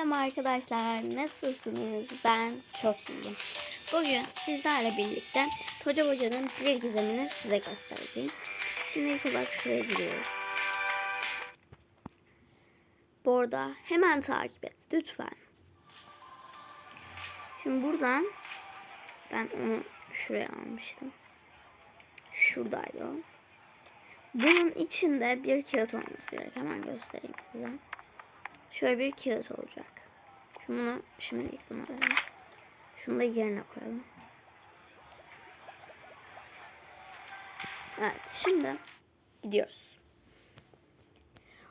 Selam arkadaşlar, nasılsınız? Ben çok iyiyim. Bugün sizlerle birlikte Toca Hoca'nın bir gizemini size göstereceğim. Şimdi ilk olarak şuraya giriyoruz. Bu arada hemen takip et lütfen. Şimdi buradan ben onu şuraya almıştım. Şuradaydı o. Bunun içinde bir kağıt olması gerek. Hemen göstereyim size. Şöyle bir kağıt olacak. Şunu şimdilik buna verelim. Şunu da yerine koyalım. Evet şimdi gidiyoruz.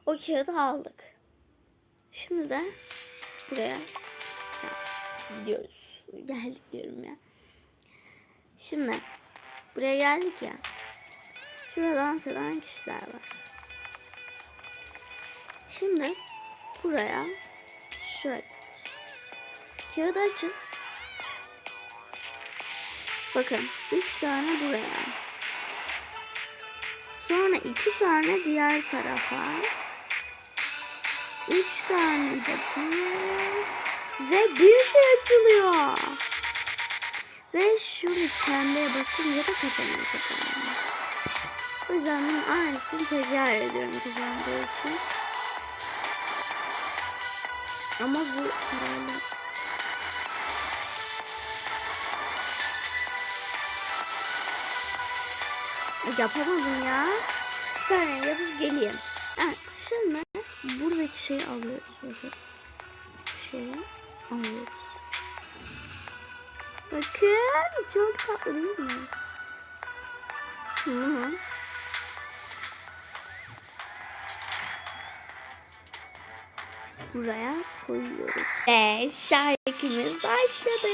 O kağıdı aldık. Şimdi de buraya ya, gidiyoruz. Geldik diyorum ya. Şimdi buraya geldik ya. Şurada dans eden kişiler var. Şimdi buraya şöyle kağıdı açın. Bakın üç tane buraya. Sonra iki tane diğer tarafa. Üç tane de buraya. Ve bir şey açılıyor. Ve şurada pembeye basınca da kapanıyor. O yüzden ben aynısını tekrar ediyorum kazandığı için. Ama bu herhalde yapamadım ya. Bir saniye yapıp geleyim. Evet, şimdi buradaki şeyi alıyoruz. Şeyi alıyoruz. Bakın çok tatlı değil mi? Hı. Buraya koyuyoruz. Ve şarkımız başladı.